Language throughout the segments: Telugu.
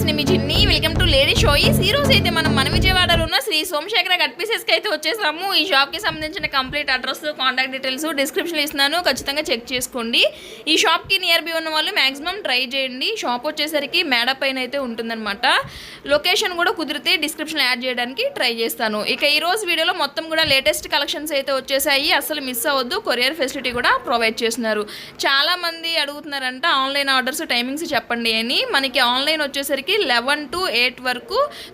ఫ్రెండ్స్ నేను మీ చిన్ని వెల్కమ్ టు చోయిస్ ఈ రోజు అయితే మనం మన విజయవాడలో ఉన్న శ్రీ సోమశేఖర కట్కి అయితే వచ్చేసాము. ఈ షాప్కి సంబంధించిన complete address contact details description ఇస్తున్నాను. ఖచ్చితంగా చెక్ చేసుకోండి. ఈ షాప్కి నియర్ బై ఉన్న వాళ్ళు మాక్సిమం ట్రై చేయండి. షాప్ వచ్చేసరికి మేడ పైన అయితే ఉంటుందన్నమాట. లొకేషన్ కూడా కుదిరితే డిస్క్రిప్షన్ యాడ్ చేయడానికి ట్రై చేస్తాను. ఇక ఈ రోజు వీడియోలో మొత్తం కూడా లేటెస్ట్ కలెక్షన్స్ అయితే వచ్చేసాయి. అసలు మిస్ అవ్వద్దు. కొరియర్ ఫెసిలిటీ కూడా ప్రొవైడ్ చేస్తున్నారు. చాలా మంది అడుగుతున్నారంట ఆన్లైన్ ఆర్డర్స్ టైమింగ్స్ చెప్పండి అని. మనకి ఆన్లైన్ వచ్చేసరికి లెవెన్ టు ఎయిట్ వరకు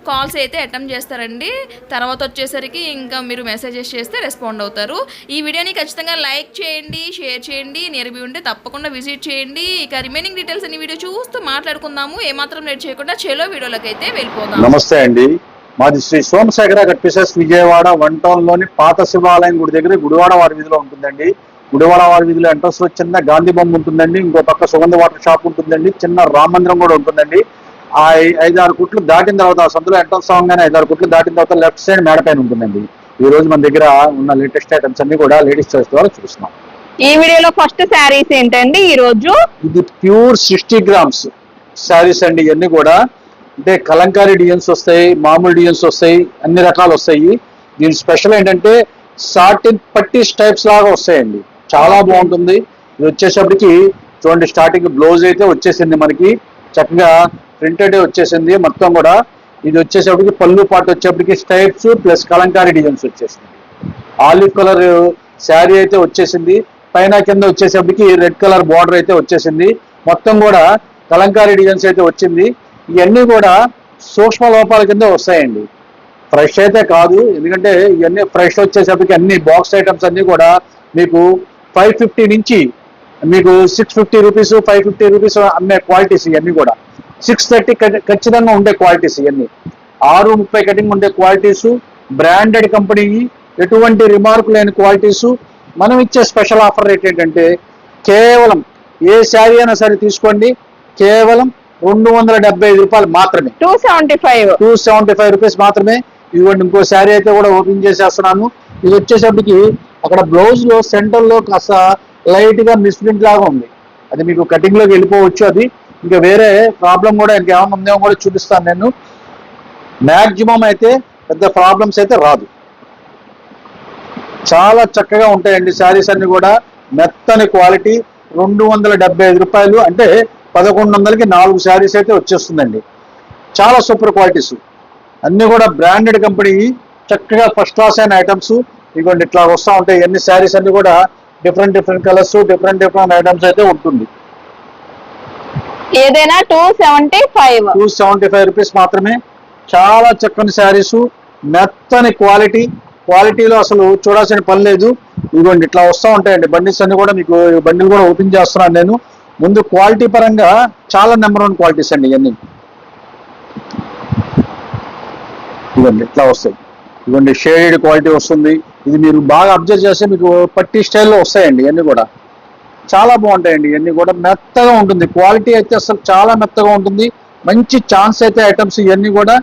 కాల్స్ అయితే అటెంప్ట్ చేస్తారండి. తర్వాత వచ్చేసరికి ఇంకా మీరు మెసేజెస్ చేస్తే రెస్పాండ్ అవుతారు. ఈ వీడియోని ఖచ్చితంగా లైక్ చేయండి షేర్ చేయండి. నియర్బీ ఉంటే తప్పకుండా విజిట్ చేయండి. ఇక రిమైనింగ్ డీటెయిల్స్ అన్ని వీడియో చూస్తూ మాట్లాడుకుందాము. ఏమాత్రం లేట్ చేయకుండా చెలో వీడియోలకు అయితే వెళ్ళిపోదాం. నమస్తే అండి. మాది Shri Somasekhara cut pieces Vijayawada one టౌన్లోని పాత శివాలయం గుడి దగ్గర గుడివాడ వారి వీధిలో ఉంటుందండి. గుడివాడ వారి వీధిలో ఎంట్రన్స్లో చిన్న గాంధీ బొమ్మ ఉంటుందండి. ఇంకో పక్క సుగంధ వాటర్ షాప్ ఉంటుందండి. చిన్న రామ మందిరం కూడా ఉంటుందండి. ఆ ఐ- ఐదారు కుట్లు దాటిన తర్వాత ఆ సందులో ఎంట్రన్స్ అవ్వగానే ఐదారు కుట్లు దాటిన తర్వాత లెఫ్ట్ సైడ్ మేడ పైన ఉంటుందండి. ఈ రోజు మన దగ్గర ఉన్న లేటెస్ట్ ఐటమ్స్ అన్ని కూడా లేడీస్ చాయిస్ ద్వారా చూస్తున్నాం ఈ వీడియోలో ఫస్ట్ శారీస్ ఏంటండి ఈ రోజు? ఇది ప్యూర్ సిక్స్టీ గ్రామ్స్ శారీస్ అండి. ఇవన్నీ కూడా అంటే కలంకారీ డిజైన్స్ వస్తాయి మామూలు డిజైన్స్ వస్తాయి అన్ని రకాలు వస్తాయి. దీని స్పెషల్ ఏంటంటే సాటిన్ పట్టీస్ టైప్స్ లాగా వస్తాయండి. చాలా బాగుంటుంది. ఇది వచ్చేసప్పటికి చూడండి స్టార్టింగ్ బ్లౌజ్ అయితే వచ్చేసింది మనకి. చక్కగా ప్రింటెడ్ వచ్చేసింది. మొత్తం కూడా ఇది వచ్చేసప్పటికి పళ్ళు పాటు వచ్చేప్పటికి స్టైప్స్ ప్లస్ కలంకారీ డిజైన్స్ వచ్చేసింది. ఆలివ్ కలర్ శారీ అయితే వచ్చేసింది. పైన కింద వచ్చేసప్పటికి రెడ్ కలర్ బార్డర్ అయితే వచ్చేసింది. మొత్తం కూడా కలంకారీ డిజైన్స్ అయితే వచ్చింది. ఇవన్నీ కూడా సూక్ష్మ లోపాల కింద వస్తాయండి. ఫ్రెష్ అయితే కాదు. ఎందుకంటే ఇవన్నీ ఫ్రెష్ వచ్చేసప్పటికి అన్ని బాక్స్ ఐటమ్స్ అన్ని కూడా మీకు ఫైవ్ ఫిఫ్టీ నుంచి మీకు six fifty rupees five fifty rupees అమ్మే క్వాలిటీస్ ఇవన్నీ కూడా. సిక్స్ థర్టీ ఖచ్చితంగా ఉండే క్వాలిటీస్ ఇవన్నీ. ఆరు ముప్పై కటింగ్ ఉండే క్వాలిటీస్ బ్రాండెడ్ కంపెనీ ఎటువంటి రిమార్క్ లేని క్వాలిటీస్. మనం ఇచ్చే స్పెషల్ ఆఫర్ రేట్ ఏంటంటే కేవలం ఏ శారీ అయినా సరే తీసుకోండి కేవలం రెండు వందల డెబ్బై ఐదు రూపాయలు మాత్రమే. Two seventy five. Two seventy five rupees మాత్రమే. ఇదిగోండి ఇంకో శారీ అయితే కూడా ఓపెన్ చేసేస్తున్నాను. ఇది వచ్చేసరికి అక్కడ బ్లౌజ్లో సెంటర్లో కాస్త లైట్గా మిస్ప్రింట్ లాగా ఉంది. అది మీకు కటింగ్లోకి వెళ్ళిపోవచ్చు అది. ఇంకా వేరే ప్రాబ్లం కూడా ఇంకేమైనా ఉందేమో కూడా చూపిస్తాను నేను. మ్యాక్సిమం అయితే పెద్ద ప్రాబ్లమ్స్ అయితే రాదు. చాలా చక్కగా ఉంటాయండి శారీస్ అన్ని కూడా. మెత్తని క్వాలిటీ రెండు వందల డెబ్బై ఐదు రూపాయలు అంటే పదకొండు వందలకి నాలుగు శారీస్ అయితే వచ్చేస్తుందండి. చాలా సూపర్ క్వాలిటీస్ అన్ని కూడా బ్రాండెడ్ కంపెనీ చక్కగా ఫస్ట్ క్లాస్ అయిన ఐటమ్స్ ఇదిగోండి ఇట్లా వస్తూ ఉంటాయి. అన్ని శారీస్ అన్ని కూడా different different colours different different items అయితే ఉంటుంది. ఏదైనా two seventy five two seventy five rupees మాత్రమే. చాలా చక్కని శారీస్ మెత్తని క్వాలిటీ క్వాలిటీలో అసలు చూడాల్సిన పని లేదు. ఇదిగోండి ఇట్లా వస్తూ ఉంటాయండి. బండిల్స్ అన్ని కూడా మీకు బండిల్ కూడా ఓపెన్ చేస్తున్నాను నేను. ముందు క్వాలిటీ పరంగా చాలా నెంబర్ వన్ క్వాలిటీస్ అండి ఇవన్నీ. ఇదిగోండి ఇట్లా వస్తాయి. ఇదిగోండి షేడెడ్ క్వాలిటీ వస్తుంది. ఇది మీరు బాగా అబ్జర్వ్ చేస్తే మీకు పట్టి స్టైల్లో వస్తాయండి ఇవన్నీ కూడా. చాలా బాగుంటాయండి. ఇవన్నీ కూడా మెత్తగా ఉంటుంది. క్వాలిటీ అయితే అసలు చాలా మెత్తగా ఉంటుంది. మంచి ఛాన్స్ అయితే ఐటమ్స్ ఇవన్నీ కూడా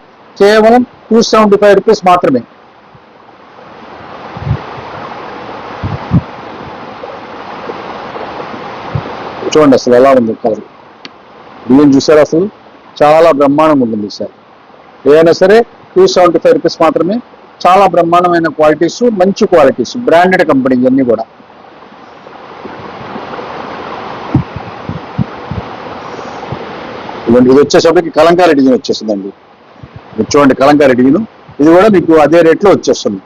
కేవలం టూ సెవెంటీ ఫైవ్ రూపీస్ మాత్రమే. చూడండి అసలు ఎలా ఉంది కలర్. బియ్యం చూసారు అసలు? చాలా బ్రహ్మాండంగా ఉంటుంది సార్. ఏదైనా సరే టూ సెవెంటీ ఫైవ్ రూపీస్ మాత్రమే. చాలా బ్రహ్మాండమైన క్వాలిటీస్ మంచి క్వాలిటీస్ బ్రాండెడ్ కంపెనీ ఇవన్నీ కూడా. ఇదిగోండి, ఇది వచ్చేసరికి కలంకారీ డిజైన్ వచ్చేసిందండి ఇది చూడండి కలంకారీ డిజైన్. ఇది కూడా మీకు అదే రేట్లో వచ్చేస్తుంది.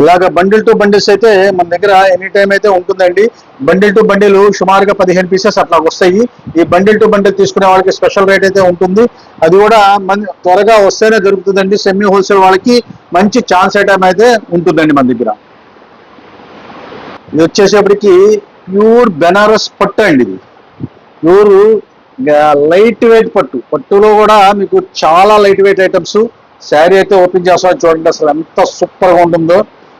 ఇలాగ బండిల్ టు బండిల్స్ అయితే మన దగ్గర ఎనీ టైం అయితే ఉంటుందండి. బండిల్ టు బండిల్ సుమారుగా పదిహేను పీసెస్ అట్లా వస్తాయి. ఈ బండిల్ టు బండిల్ తీసుకునే వాళ్ళకి స్పెషల్ రేట్ అయితే ఉంటుంది. అది కూడా మన త్వరగా వస్తేనే దొరుకుతుందండి సెమీ హోల్సేల్ వాళ్ళకి మంచి ఛాన్స్ ఐటమ్ అయితే ఉంటుందండి మన దగ్గర. ఇది వచ్చేసేపటికి ప్యూర్ బెనారస్ పట్టు అండి ఇది. ప్యూర్ లైట్ వెయిట్ పట్టు. పట్టులో కూడా మీకు చాలా లైట్ వెయిట్ ఐటమ్స్ శారీ అయితే ఓపెన్ చేస్తాను చూడండి అసలు ఎంత సూపర్గా ఉంటుందో.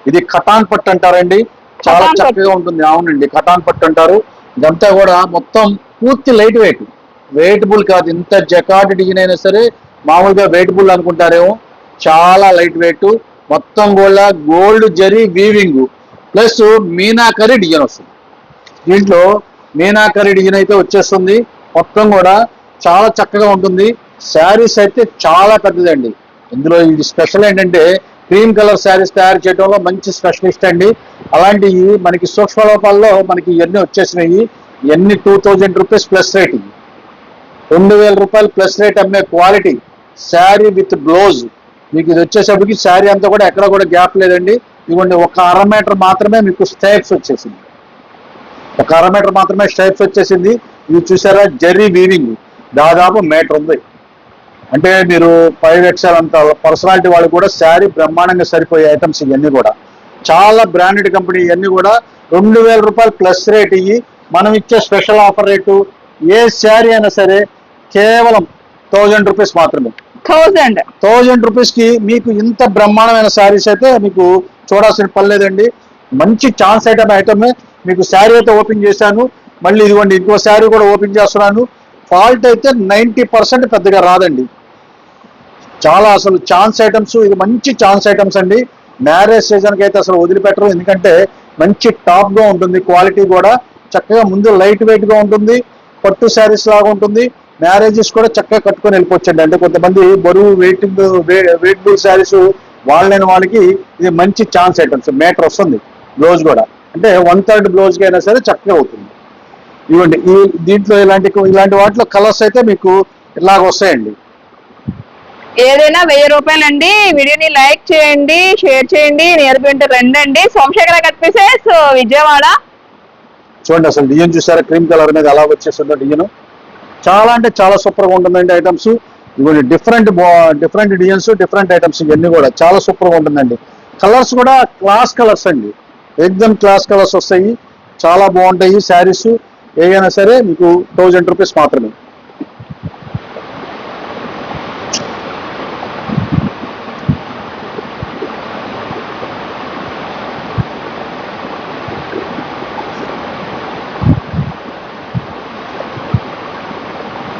ఇది కటాన్ పట్టు అంటారండి. చాలా. చక్కగా ఉంటుంది. అవునండి కటాన్ పట్టు అంటారు. ఇదంతా కూడా మొత్తం పూర్తి లైట్ వెయిట్ వెయిటబుల్ కాదు ఇంత జకాట్ డిజైన్ అయినా సరే మామూలుగా వెయిటబుల్ అనుకుంటారేమో. చాలా లైట్ వెయిట్ మొత్తం కూడా gold zari weaving plus meenakari design వస్తుంది. దీంట్లో మీనాకరీ డిజైన్ అయితే వచ్చేస్తుంది. మొత్తం కూడా చాలా చక్కగా ఉంటుంది. శారీస్ అయితే చాలా పెద్దదండి. ఇందులో ఇది స్పెషల్ ఏంటంటే క్రీమ్ కలర్ శారీస్ తయారు చేయడంలో మంచి స్పెషలిస్ట్ అండి. అలాంటివి మనకి సూక్ష్మ లోపాల్లో మనకి ఇవన్నీ వచ్చేసినాయి. ఇవన్నీ two thousand rupees plus rate. ఇవి రెండు వేల రూపాయలు ప్లస్ రేట్ అమ్మే క్వాలిటీ. Saree with blouse. మీకు ఇది వచ్చేసరికి శారీ అంతా కూడా ఎక్కడ కూడా గ్యాప్ లేదండి. ఇవ్వండి ఒక అర మీటర్ మాత్రమే మీకు స్టైప్స్ వచ్చేసింది. ఒక అర మీటర్ మాత్రమే స్టైప్స్ వచ్చేసింది. ఇది చూసారా? Jerry weaving. దాదాపు మీటర్ ఉంది. అంటే మీరు ఫైవ్ ఎక్స్ఎల్ అంత పర్సనాలిటీ వాళ్ళు కూడా శారీ బ్రహ్మాండంగా సరిపోయే ఐటమ్స్ ఇవన్నీ కూడా. చాలా బ్రాండెడ్ కంపెనీ ఇవన్నీ కూడా రెండు వేల రూపాయలు ప్లస్ రేట్ ఇవి మనం ఇచ్చే స్పెషల్ ఆఫర్ రేటు ఏ శారీ అయినా సరే కేవలం థౌజండ్ రూపీస్ మాత్రమే. థౌజండ్. థౌజండ్ రూపీస్కి మీకు ఇంత బ్రహ్మాండమైన శారీస్ అయితే మీకు చూడాల్సిన పని లేదండి. మంచి ఛాన్స్ ఐటమ్ ఐటమే. మీకు శారీ అయితే ఓపెన్ చేశాను. మళ్ళీ ఇదిగోండి ఇంకో శారీ కూడా ఓపెన్ చేస్తున్నాను. ఫాల్ట్ అయితే నైంటీ పర్సెంట్ పెద్దగా రాదండి. చాలా అసలు ఛాన్స్ ఐటమ్స్ ఇది మంచి ఛాన్స్ ఐటమ్స్ అండి. మ్యారేజ్ సీజన్కి అయితే అసలు వదిలిపెట్టరు. ఎందుకంటే మంచి టాప్గా ఉంటుంది క్వాలిటీ కూడా. చక్కగా ముందు లైట్ వెయిట్గా ఉంటుంది పట్టు శారీస్ లాగా ఉంటుంది. మ్యారేజెస్ కూడా చక్కగా కట్టుకొని వెళ్ళిపోవచ్చండి. అంటే కొంతమంది బరువు వెయిటింగ్ వెయిట్బుల్ శారీస్ వాళ్ళైన వాళ్ళకి ఇది మంచి ఛాన్స్ ఐటమ్స్ మేటర్ వస్తుంది. బ్లౌజ్ కూడా. అంటే వన్ థర్డ్ బ్లౌజ్కి అయినా సరే చక్కగా అవుతుంది. ఇవ్వండి. ఈ దీంట్లో ఇలాంటి ఇలాంటి వాటిలో కలర్స్ అయితే మీకు ఇలాగ వస్తాయండి. ఏదైనా వెయ్యి రూపాయలండి. వీడియోని లైక్ చేయండి షేర్ చేయండి నియర్ బింటే రండి అండి సోమశేఖర కట్ పీసెస్ విజయవాడ. చూడండి అసలు డిజైన్ చూసారా? క్రీమ్ కలర్ మీద ఎలా వచ్చేస్తుందో డిజైన్. చాలా అంటే చాలా సూపర్గా ఉంటుందండి ఐటమ్స్. ఇవన్నీ different different designs different items ఇవన్నీ కూడా చాలా సూపర్గా ఉంటుందండి. కలర్స్ కూడా క్లాస్ కలర్స్ అండి. ఎగ్జామ్ క్లాస్ కలర్స్ వస్తాయి. చాలా బాగుంటాయి శారీస్ ఏదైనా సరే మీకు థౌజండ్ రూపీస్ మాత్రమే.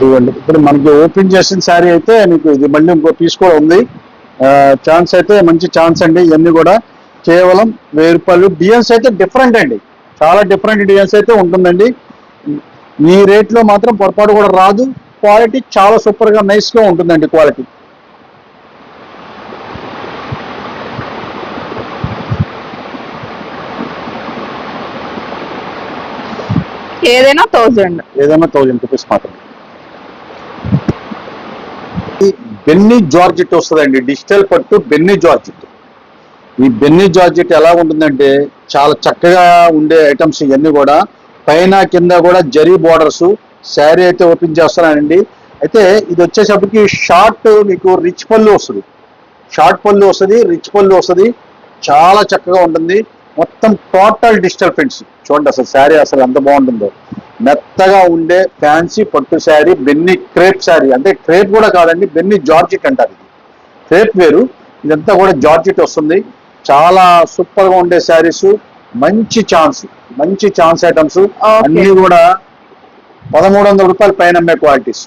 ఇవ్వండి ఇప్పుడు మనకి ఓపెన్ చేసిన శారీ అయితే మీకు ఇది మళ్ళీ ఇంకో పీస్ కూడా ఉంది. ఛాన్స్ అయితే మంచి ఛాన్స్ అండి. ఇవన్నీ కూడా కేవలం వెయ్యి రూపాయలు. డిజైన్స్ అయితే డిఫరెంట్ అండి. చాలా డిఫరెంట్ డిజైన్స్ అయితే ఉంటుందండి. ఈ రేట్లో మాత్రం పొరపాటు కూడా రాదు. క్వాలిటీ చాలా సూపర్గా నైస్గా ఉంటుందండి క్వాలిటీ ఏదైనా థౌజండ్. ఏదైనా థౌజండ్ రూపీస్ మాత్రమే. ఈ బెన్నీ జార్జెట్ వస్తుందండి. డిజిటల్ పట్టు బెన్నీ జార్జెట్. ఈ బెన్నీ జార్జెట్ ఎలా ఉంటుందంటే చాలా చక్కగా ఉండే ఐటమ్స్ ఇవన్నీ కూడా పైన కింద కూడా జరీ బోర్డర్స్ శారీ అయితే ఓపెన్ చేస్తున్నానండి అయితే ఇది వచ్చేసప్పటికి షార్ట్ మీకు రిచ్ పళ్ళు వస్తుంది. షార్ట్ పళ్ళు వస్తుంది రిచ్ పళ్ళు వస్తుంది. చాలా చక్కగా ఉంటుంది. మొత్తం టోటల్ డిజిటల్ ప్రింట్స్ చూడండి అసలు శారీ అసలు ఎంత బాగుంటుందో. మెత్తగా ఉండే ఫ్యాన్సీ పట్టు శారీ బెన్ని క్రేప్ శారీ. అంటే క్రేప్ కూడా కాదండి బెన్ని జార్జిట్ అంటారు ఇది. క్రేప్ వేరు. ఇదంతా కూడా జార్జిట్ వస్తుంది. చాలా సూపర్గా ఉండే శారీస్. మంచి ఛాన్స్ మంచి ఛాన్స్ ఐటమ్స్ అన్ని కూడా పదమూడు వందల రూపాయల పైన అమ్మే క్వాలిటీస్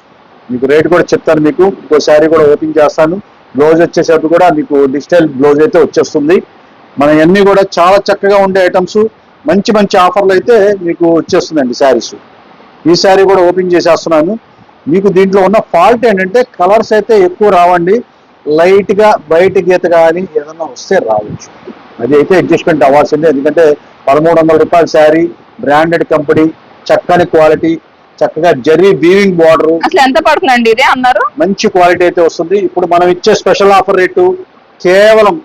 మీకు రేట్ కూడా చెప్తాను మీకు. ఇంకో శారీ కూడా ఓపెన్ చేస్తాను. బ్లౌజ్ వచ్చేసరికి కూడా మీకు డిజిటల్ బ్లౌజ్ అయితే వచ్చేస్తుంది. మన అన్ని కూడా చాలా చక్కగా ఉండే ఐటమ్స్ మంచి మంచి ఆఫర్లు అయితే మీకు వచ్చేస్తుందండి శారీస్. ఈ శారీ కూడా ఓపెన్ చేసేస్తున్నాను. మీకు దీంట్లో ఉన్న ఫాల్ట్ ఏంటంటే కలర్స్ అయితే ఎక్కువ రావండి. లైట్గా బయట గీత కానీ ఏదన్నా వస్తే రావచ్చు. అది అయితే అడ్జస్ట్మెంట్ అవ్వాల్సిందే. ఎందుకంటే పదమూడు వందల రూపాయల శారీ బ్రాండెడ్ కంపెనీ చక్కని క్వాలిటీ చక్కగా జరీ వీవింగ్ బార్డర్ అసలు ఎంత పడుతుందండి ఇది అన్నారు? మంచి క్వాలిటీ అయితే వస్తుంది. ఇప్పుడు మనం ఇచ్చే స్పెషల్ ఆఫర్ రేటు కేవలం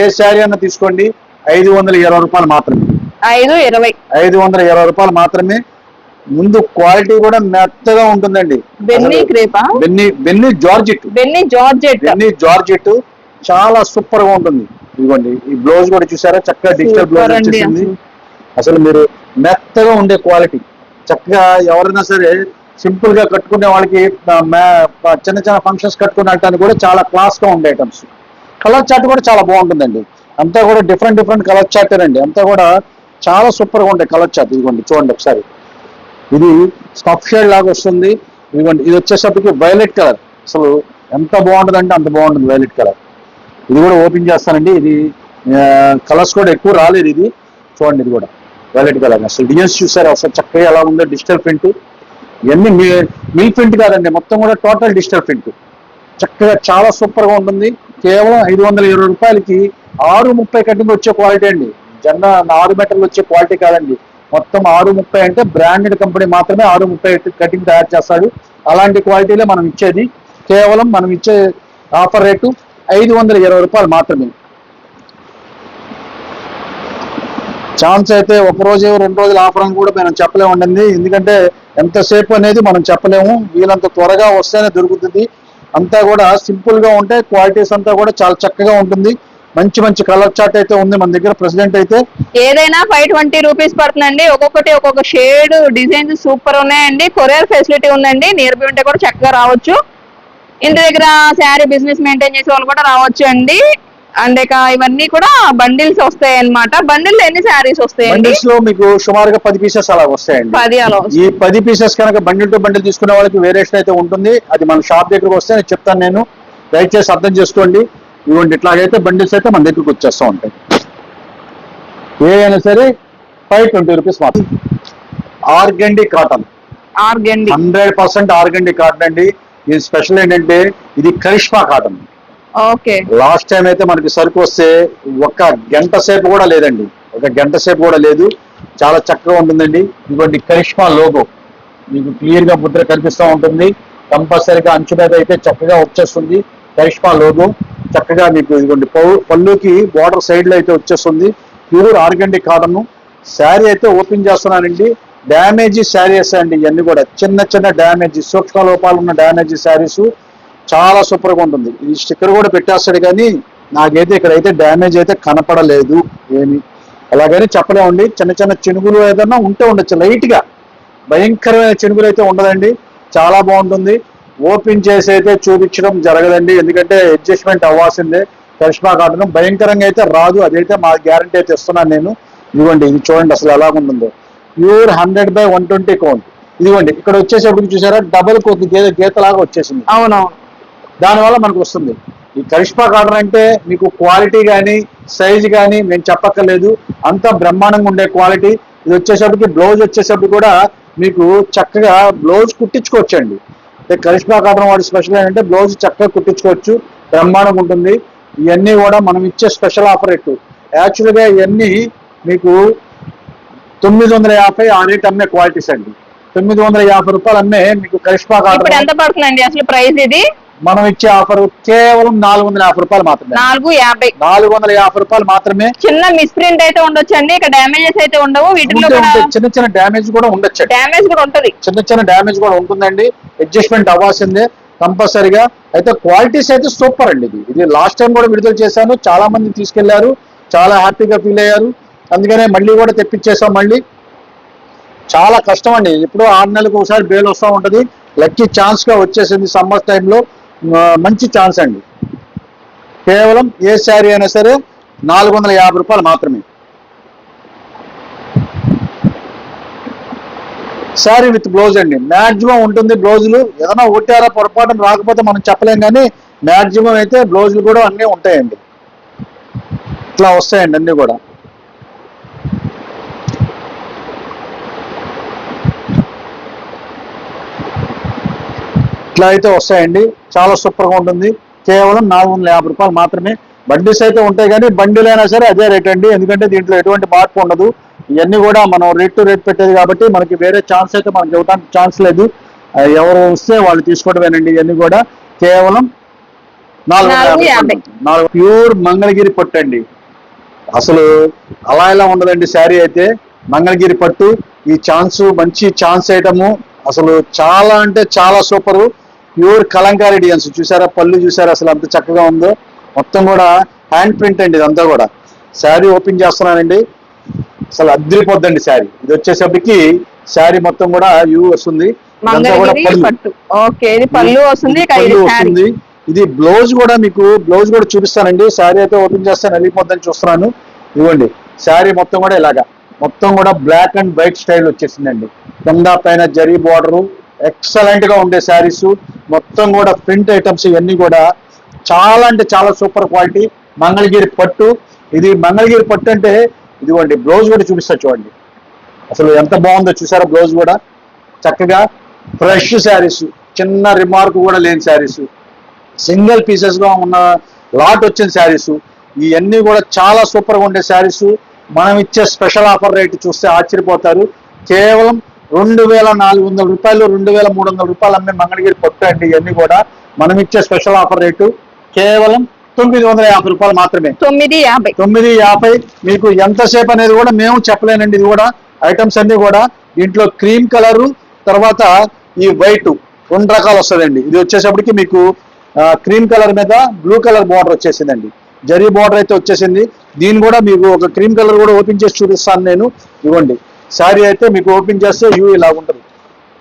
ఏ శారీ అన్న తీసుకోండి ఐదు వందల ఇరవై రూపాయలు మాత్రమే. ఐదు ఇరవై. ఐదు వందల ఇరవై రూపాయలు మాత్రమే. ముందు క్వాలిటీ కూడా మెత్తగా ఉంటుందండి. Benny క్రేపా? Benny Benny georgette Benny georgette Benny georgette చాలా సూపర్గా ఉంటుంది. ఇదిగోండి ఈ బ్లౌజ్ కూడా చూసారా? చక్కగా డిజిటల్ బ్లౌజ్ వచ్చేసింది. అసలు. మీరు మెత్తగా ఉండే క్వాలిటీ చక్కగా ఎవరైనా సరే సింపుల్గా కట్టుకునే వాళ్ళకి చిన్న చిన్న ఫంక్షన్స్ కట్టుకునే కూడా చాలా క్లాస్గా ఉండే ఐటమ్స్ కలర్ చార్ట్ కూడా చాలా బాగుంటుందండి. అంతా కూడా డిఫరెంట్ డిఫరెంట్ కలర్ చార్ట్ అండి అంతా కూడా చాలా సూపర్గా ఉంటాయి కలర్ చార్ట్ ఇదిగోండి చూడండి ఒకసారి. ఇది స్టఫ్ షేడ్ లాగా వస్తుంది. ఇదిగోండి ఇది వచ్చేసరికి వైలెట్ కలర్ అసలు ఎంత బాగుంటుందంటే అంత బాగుంటుంది వైలెట్ కలర్ ఇది కూడా ఓపెన్ చేస్తానండి. ఇది కలర్స్ కూడా ఎక్కువ రాలేదు ఇది. చూడండి ఇది కూడా. Violet colour. అసలు డిజైన్స్ చూసారు? అసలు చక్కగా ఎలా ఉందో డిజిటల్ ప్రింట్ ఇవన్నీ మీ మిల్ ప్రింట్ కాదండి. మొత్తం కూడా టోటల్ డిజిటల్ ప్రింట్ చక్కగా చాలా సూపర్గా ఉంటుంది. కేవలం ఐదు వందల ఇరవై రూపాయలకి ఆరు ముప్పై కటింగ్ వచ్చే క్వాలిటీ అండి. జన్న ఆరు మీటర్లు వచ్చే క్వాలిటీ కాదండి. మొత్తం ఆరు ముప్పై అంటే బ్రాండెడ్ కంపెనీ మాత్రమే ఆరు ముప్పై కటింగ్ తయారు చేస్తాడు. అలాంటి క్వాలిటీలే మనం ఇచ్చేది. కేవలం మనం ఇచ్చే ఆఫర్ రేటు ఐదు వందల ఇరవై రూపాయలు మాత్రమే. ఛాన్స్ అయితే ఒక రోజు రెండు రోజులు ఆఫర్ అని కూడా మనం చెప్పలేము ఉండండి ఎందుకంటే ఎంతసేపు అనేది మనం చెప్పలేము. వీలంత త్వరగా వస్తేనే దొరుకుతుంది. అంతా కూడా సింపుల్గా ఉంటే క్వాలిటీస్ అంతా కూడా చాలా చక్కగా ఉంటుంది. మంచి మంచి కలర్ చార్ట్ అయితే ఉంది మన దగ్గర ప్రెసిడెంట్ అయితే. ఏదైనా ఫైవ్ ట్వంటీ రూపీస్ పడుతుందండి ఒక్కొక్కటి ఒక్కొక్క షేడ్ డిజైన్స్ సూపర్ ఉన్నాయండి. కొరియర్ ఫెసిలిటీ ఉందండి. నియర్ బై ఉంటే కూడా చక్కగా రావచ్చు. ఇంటి దగ్గర శారీ బిజినెస్ మెయింటైన్ చేసే వాళ్ళు కూడా రావచ్చు అండి. అండ్ ఇక ఇవన్నీ కూడా బండిల్స్ వస్తాయి అన్నమాట బండిల్ ఎన్ని శారీస్ బండిల్స్లో మీకు సుమారుగా పది పీసెస్ అలా వస్తాయండి. పది అలా ఈ పది పీసెస్ కనుక బండిల్ టు బండిల్ తీసుకునే వాళ్ళకి వేరియేషన్ అయితే ఉంటుంది. అది మన షాప్ దగ్గరకు వస్తే నేను చెప్తాను నేను. దయచేసి అర్థం చేసుకోండి. ఇవ్వండి. ఇట్లాగైతే బండిల్స్ అయితే మన దగ్గరకు వచ్చేస్తూ ఉంటాయి. ఏ అయినా సరే ఫైవ్ ట్వంటీ రూపీస్ మాత్రం organdy cotton organdy hundred percent organdy cotton అండి. ఇది స్పెషల్ ఏంటంటే ఇది Karishma cotton okay. Last time అయితే మనకి సరుకు వస్తే ఒక్క గంట సేపు కూడా లేదండి. ఒక గంట సేపు కూడా లేదు. చాలా చక్కగా ఉంటుందండి. ఇదిగోండి కరిష్మా లోగో. మీకు క్లియర్గా ముద్ర కనిపిస్తూ ఉంటుంది. కంపల్సరీగా అంచు మీద అయితే చక్కగా వచ్చేస్తుంది కరిష్మా లోగో. చక్కగా మీకు ఇదిగోండి పళ్ళుకి బార్డర్ సైడ్లో అయితే వచ్చేస్తుంది. Pure organdie cotton. శారీ అయితే ఓపెన్ చేస్తున్నానండి. డ్యామేజీ శారీస్ అండి ఇవన్నీ కూడా. చిన్న చిన్న డ్యామేజ్ సూక్ష్మ లోపాలు ఉన్న డ్యామేజీ శారీస్ చాలా సూపర్గా ఉంటుంది. ఈ స్టిక్కర్ కూడా పెట్టేస్తాడు కానీ నాకైతే ఇక్కడైతే డ్యామేజ్ అయితే కనపడలేదు ఏమి. అలాగని చెప్పలేమండి చిన్న చిన్న చినుగులు ఏదన్నా ఉంటే ఉండొచ్చు. లైట్గా భయంకరమైన చినుగులు అయితే ఉండదండి. చాలా బాగుంటుంది. ఓపెన్ చేసి అయితే చూపించడం జరగదండి. ఎందుకంటే అడ్జస్ట్మెంట్ అవ్వాల్సిందే. కరిష్మా కాటన్ భయంకరంగా అయితే రాదు. అదైతే మా గ్యారంటీ అయితే ఇస్తున్నాను నేను. ఇవ్వండి ఇది చూడండి అసలు ఎలా ఉంటుందో. Pure hundred by one twenty count ఇదిగోండి ఇక్కడ వచ్చేసరికి చూసారా? డబుల్ కొద్ది గీత గీతలాగా వచ్చేసింది. అవునవును. దానివల్ల మనకు వస్తుంది. ఈ కరిష్మా కాటన్ అంటే మీకు క్వాలిటీ కానీ సైజ్ కానీ నేను చెప్పక్కర్లేదు. అంత బ్రహ్మాండంగా ఉండే క్వాలిటీ. ఇది వచ్చేసరికి బ్లౌజ్ వచ్చేసరికి కూడా మీకు చక్కగా బ్లౌజ్ కుట్టించుకోవచ్చండి. అంటే కరిష్మా కాటన్ వాడి స్పెషల్ ఏంటంటే బ్లౌజ్ చక్కగా కుట్టించుకోవచ్చు. బ్రహ్మాండంగా ఉంటుంది. ఇవన్నీ కూడా మనం ఇచ్చే స్పెషల్ ఆఫర్ రేటు. యాక్చువల్గా ఇవన్నీ మీకు తొమ్మిది వందల యాభై ఆ రేట్ అమ్మే క్వాలిటీస్ అండి. తొమ్మిది వందల యాభై రూపాయలు అమ్మే మీకు కరిష్మా ఇప్పుడు ఎంత పడుతుందండి అసలు ప్రైస్ ఇది? మనం ఇచ్చే ఆఫర్ కేవలం నాలుగు వందల యాభై రూపాయలు మాత్రమే. నాలుగు యాభై. నాలుగు వందల యాభై రూపాయలు మాత్రమే. చిన్న మిస్ప్రింట్ అయితే ఉండొచ్చు అండి ఇక డ్యామేజెస్ అయితే ఉండవు వీటిలో చిన్న చిన్న డ్యామేజ్ కూడా ఉండొచ్చు. డ్యామేజ్ కూడా ఉంటది. చిన్న చిన్న డ్యామేజ్ కూడా ఉంటుందండి. అడ్జస్ట్మెంట్ అవ్వాల్సిందే కంపల్సరీగా. అయితే క్వాలిటీస్ అయితే సూపర్ అండి ఇది. ఇది లాస్ట్ టైం కూడా విడుదల చేశాను. చాలా మంది తీసుకెళ్ళారు. చాలా హ్యాపీగా ఫీల్ అయ్యారు. అందుకనే మళ్ళీ కూడా తెప్పించేసాం మళ్ళీ. చాలా కష్టం అండి. ఎప్పుడో ఆరు నెలలకు ఒకసారి బెయిల్ వస్తూ ఉంటుంది. లక్కీ ఛాన్స్గా వచ్చేసింది సమ్మర్ టైంలో. మంచి ఛాన్స్ అండి. కేవలం ఏ శారీ అయినా సరే నాలుగు వందల యాభై రూపాయలు మాత్రమే. శారీ విత్ బ్లౌజ్ అండి. మ్యాక్సిమం ఉంటుంది బ్లౌజులు. ఏదైనా ఒట్టారా పొరపాటు రాకపోతే మనం చెప్పలేం కానీ మ్యాక్సిమం అయితే బ్లౌజులు కూడా అన్నీ ఉంటాయండి. ఇట్లా వస్తాయండి అన్నీ కూడా. ఇట్లా అయితే వస్తాయండి. చాలా సూపర్గా ఉంటుంది. కేవలం నాలుగు వందల యాభై రూపాయలు మాత్రమే. బండిస్ అయితే ఉంటాయి కానీ బండిలు అయినా సరే అదే రేట్ అండి. ఎందుకంటే దీంట్లో ఎటువంటి మార్పు ఉండదు. ఇవన్నీ కూడా మనం రేట్ టు రేట్ పెట్టేది కాబట్టి మనకి వేరే ఛాన్స్ అయితే మనకి ఇవ్వడానికి ఛాన్స్ లేదు. ఎవరు వస్తే వాళ్ళు తీసుకోవడమేనండి ఇవన్నీ కూడా. కేవలం నాలుగు నాలుగు ప్యూర్ మంగళగిరి పట్టు అండి అసలు అలా ఎలా ఉండదండి శారీ అయితే? మంగళగిరి పట్టు ఈ ఛాన్స్ మంచి ఛాన్స్ ఐటము. అసలు చాలా అంటే చాలా సూపర్. Pure Kalamkari designs. చూసారా? పళ్ళు చూసారా? అసలు అంత చక్కగా ఉందో. మొత్తం కూడా హ్యాండ్ ప్రింట్ అండి ఇదంతా కూడా. శారీ ఓపెన్ చేస్తున్నానండి. అసలు అద్దరిపోద్దండి శారీ. ఇది వచ్చేసరికి శారీ మొత్తం కూడా వ్యూ వస్తుంది. పళ్ళు. పట్టు. ఓకే ఇది పళ్ళు వస్తుంది. ఇది బ్లౌజ్ కూడా మీకు బ్లౌజ్ కూడా చూపిస్తానండి. శారీ అయితే ఓపెన్ చేస్తే నలిగిపోద్దని చూస్తున్నాను. ఇవ్వండి. శారీ మొత్తం కూడా ఇలాగా. మొత్తం కూడా బ్లాక్ అండ్ వైట్ స్టైల్ వచ్చేసిందండి. కింద పైన జరీ బార్డర్ ఎక్సలెంట్గా ఉండే శారీస్. మొత్తం కూడా ప్రింట్ ఐటమ్స్ ఇవన్నీ కూడా చాలా అంటే చాలా సూపర్ క్వాలిటీ మంగళగిరి పట్టు. ఇది మంగళగిరి పట్టు అంటే ఇదిగోండి బ్లౌజ్ కూడా చూపిస్తా చూడండి. అసలు ఎంత బాగుందో చూసారా బ్లౌజ్ కూడా? చక్కగా ఫ్రెష్ శారీస్. చిన్న రిమార్క్ కూడా లేని శారీస్. సింగిల్ పీసెస్గా ఉన్న లాట్ వచ్చిన శారీస్. ఇవన్నీ కూడా చాలా సూపర్గా ఉండే శారీస్. మనం ఇచ్చే స్పెషల్ ఆఫర్ రేట్ చూస్తే ఆశ్చర్యపోతారు. కేవలం రెండు వేల నాలుగు వందల రూపాయలు రెండు వేల మూడు వందల రూపాయలు అమ్మే మంగళగిరి పొట్టు అండి ఇవన్నీ కూడా. మనం ఇచ్చే స్పెషల్ ఆఫర్ రేటు కేవలం తొమ్మిది వందల యాభై రూపాయలు మాత్రమే. తొమ్మిది యాభై. తొమ్మిది యాభై. మీకు ఎంతసేపు అనేది కూడా మేము చెప్పలేనండి. ఇది కూడా ఐటమ్స్ అన్ని కూడా దీంట్లో క్రీమ్ కలరు తర్వాత ఈ వైట్ రెండు రకాలు వస్తుందండి. ఇది వచ్చేసప్పటికి మీకు క్రీమ్ కలర్ మీద బ్లూ కలర్ బార్డర్ వచ్చేసిందండి. జరీ బార్డర్ అయితే వచ్చేసింది. దీని కూడా మీకు ఒక క్రీమ్ కలర్ కూడా ఓపెన్ చేసి చూపిస్తాను నేను. ఇవ్వండి. శారీ అయితే మీకు ఓపెన్ చేస్తే వ్యూ ఇలా ఉంటుంది.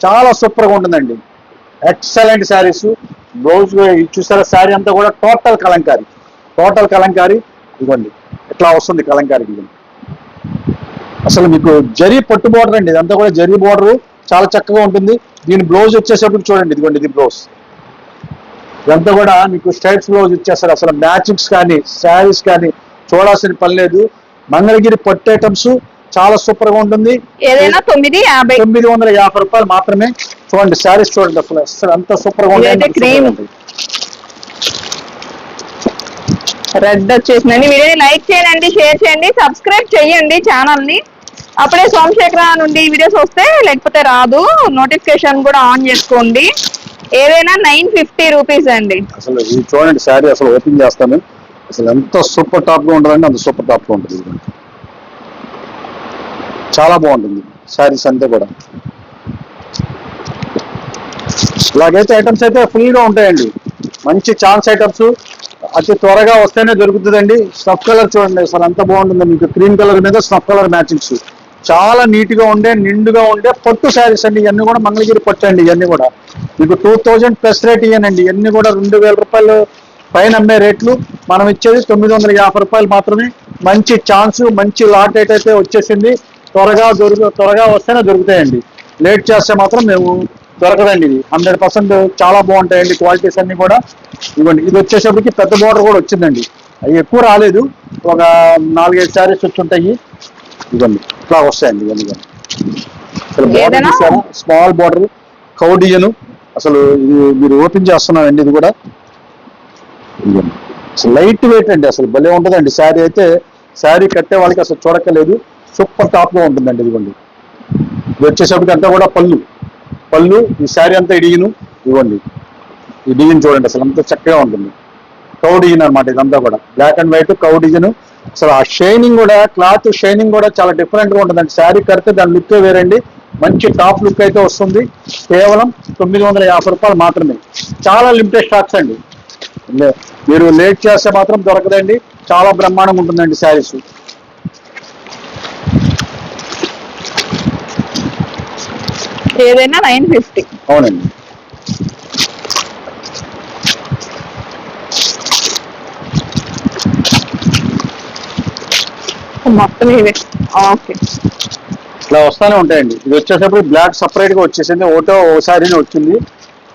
చాలా సూపర్గా ఉంటుందండి. ఎక్సలెంట్ శారీస్. బ్లౌజ్ చూసారా శారీ అంతా కూడా టోటల్ కలంకారీ. టోటల్ కలంకారీ. ఇవ్వండి. ఇట్లా వస్తుంది కలంకారీకి ఇవ్వండి. అసలు మీకు జరీ పట్టు బోర్డర్ అండి. ఇదంతా కూడా జరీ బోర్డర్. చాలా చక్కగా ఉంటుంది. దీని బ్లౌజ్ వచ్చేసరికి చూడండి. ఇదిగోండి ఇది బ్లౌజ్. ఇదంతా కూడా మీకు స్ట్రైప్స్ బ్లౌజ్ ఇచ్చేస్తారు. అసలు మ్యాచింగ్స్ కానీ శారీస్ కానీ చూడాల్సిన పని లేదు. మంగళగిరి పట్టు ఐటమ్స్ చాలా సూపర్గా ఉంటుంది. ఏదైనా తొమ్మిది యాభై. తొమ్మిది వందల యాభై రూపాయలు మాత్రమే. చూడండి శారీస్ చూడండి అసలు. అసలు అంత సూపర్గా ఉంటుంది. రెడ్ వచ్చేసిందండి. వీడియోని లైక్ చేయండి షేర్ చేయండి సబ్స్క్రైబ్ చేయండి ఛానల్ని అప్పుడే సోమశేఖర నుండి వీడియోస్ వస్తే లేకపోతే రాదు. నోటిఫికేషన్ కూడా ఆన్ చేసుకోండి. ఏదైనా నైన్ ఫిఫ్టీ రూపీస్ అండి. అసలు ఇది చూడండి శారీ అసలు ఓపెన్ చేస్తాను. అసలు ఎంత సూపర్ టాప్గా ఉంటుందండి అంత సూపర్ టాప్గా ఉంటుంది చాలా బాగుంటుంది శారీస్ అంతా కూడా. ఇలాగైతే ఐటమ్స్ అయితే ఫుల్గా ఉంటాయండి. మంచి ఛాన్స్ ఐటమ్స్ అతి త్వరగా వస్తేనే దొరుకుతుందండి. స్నఫ్ కలర్ చూడండి అసలు అంత బాగుంటుంది మీకు. క్రీమ్ కలర్ మీద స్నఫ్ కలర్ మ్యాచింగ్స్. చాలా నీట్గా ఉండే నిండుగా ఉండే పట్టు శారీస్ అండి. ఇవన్నీ కూడా మంగళగిరి పట్టు అండి ఇవన్నీ కూడా. మీకు టూ థౌజండ్ ప్లస్ రేట్ ఇవ్వనండి ఇవన్నీ కూడా రెండు వేల రూపాయలు పైన అమ్మే రేట్లు. మనం ఇచ్చేది తొమ్మిది వందల యాభై రూపాయలు మాత్రమే. మంచి ఛాన్స్ మంచి లాట్ రేట్ అయితే వచ్చేసింది. త్వరగా దొరుకు త్వరగా వస్తేనే దొరుకుతాయండి. లేట్ చేస్తే మాత్రం మేము దొరకదండి ఇది. హండ్రెడ్ పర్సెంట్ చాలా బాగుంటాయండి క్వాలిటీస్ అన్ని కూడా. ఇవ్వండి. ఇది వచ్చేసరికి పెద్ద బోర్డర్ కూడా వచ్చిందండి. అవి ఎక్కువ రాలేదు. ఒక నాలుగైదు శారీస్ వచ్చి ఉంటాయి. ఇవ్వండి. ఇట్లా వస్తాయండి ఇవన్నీ. అసలు ఏదైనా? చూసారా స్మాల్ బార్డర్ కౌడియను. అసలు ఇది మీరు ఓపెన్ చేస్తున్నారండి ఇది కూడా. అసలు లైట్ వెయిట్ అండి అసలు భలే ఉంటుందండి. శారీ అయితే శారీ కట్టే వాళ్ళకి అసలు చూడక్కలేదు సూపర్ టాప్గా ఉంటుందండి ఇదిగోండి. ఇది వచ్చేసరికి అంతా కూడా పళ్ళు. పళ్ళు ఈ శారీ అంతా ఇడిగిను. ఇవ్వండి ఈ డిజైన్ చూడండి అసలు అంత చక్కగా ఉంటుంది. కౌ డిజైన్ అనమాట ఇదంతా కూడా. Black and white cow design అసలు ఆ షైనింగ్ కూడా క్లాత్ షైనింగ్ కూడా చాలా డిఫరెంట్గా ఉంటుందండి. శారీ కడితే దాని లుక్ వేరండి. మంచి టాప్ లుక్ అయితే వస్తుంది. కేవలం తొమ్మిది వందల యాభై రూపాయలు మాత్రమే. చాలా లిమిటెడ్ స్టాక్స్ అండి. మీరు లేట్ చేస్తే మాత్రం దొరకదండి. చాలా బ్రహ్మాండంగా ఉంటుందండి శారీస్. ఏదైనా నైన్ ఫిఫ్టీ. అవునండి. మొత్తం ఇవే. ఓకే. ఇట్లా వస్తానే ఉంటాయండి. ఇది వచ్చేటప్పుడు బ్లాక్ సపరేట్గా వచ్చేసింది. ఓటో ఓసారినే వచ్చింది.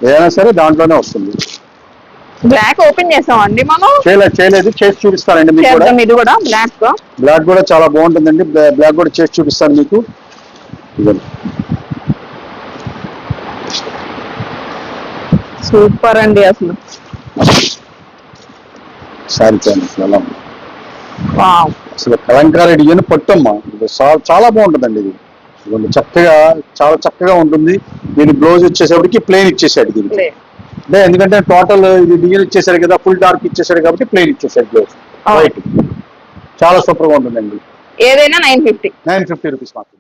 ఏదైనా సరే దాంట్లోనే వస్తుంది. బ్లాక్ ఓపెన్ చేసామండి మనం? చేయలేదు చేయలేదు. చేసి చూపిస్తానండి మీకు కూడా. ఇది కూడా బ్లాక్. బ్లాక్ కూడా చాలా బాగుంటుందండి. బ్లా- బ్లాక్ కూడా చేసి చూపిస్తాను మీకు. సూపర్ అండి అసలు. ఎలా ఉంది. వావ్. అసలు కలంకారీ డిజైన్ పట్టమ్మ. చాలా బాగుంటుందండి ఇది. చక్కగా చాలా చక్కగా ఉంటుంది. దీని బ్లౌజ్ వచ్చేసరికి ప్లెయిన్ ఇచ్చేసాడు దీనికి. అంటే ఎందుకంటే టోటల్ ఇది డిజైన్ ఇచ్చేసాడు కదా ఫుల్ డార్క్ ఇచ్చేసాడు కాబట్టి ప్లెయిన్ ఇచ్చేసాడు బ్లౌజ్. చాలా సూపర్గా ఉంటుందండి. ఏదైనా nine fifty. Nine fifty rupees మాత్రం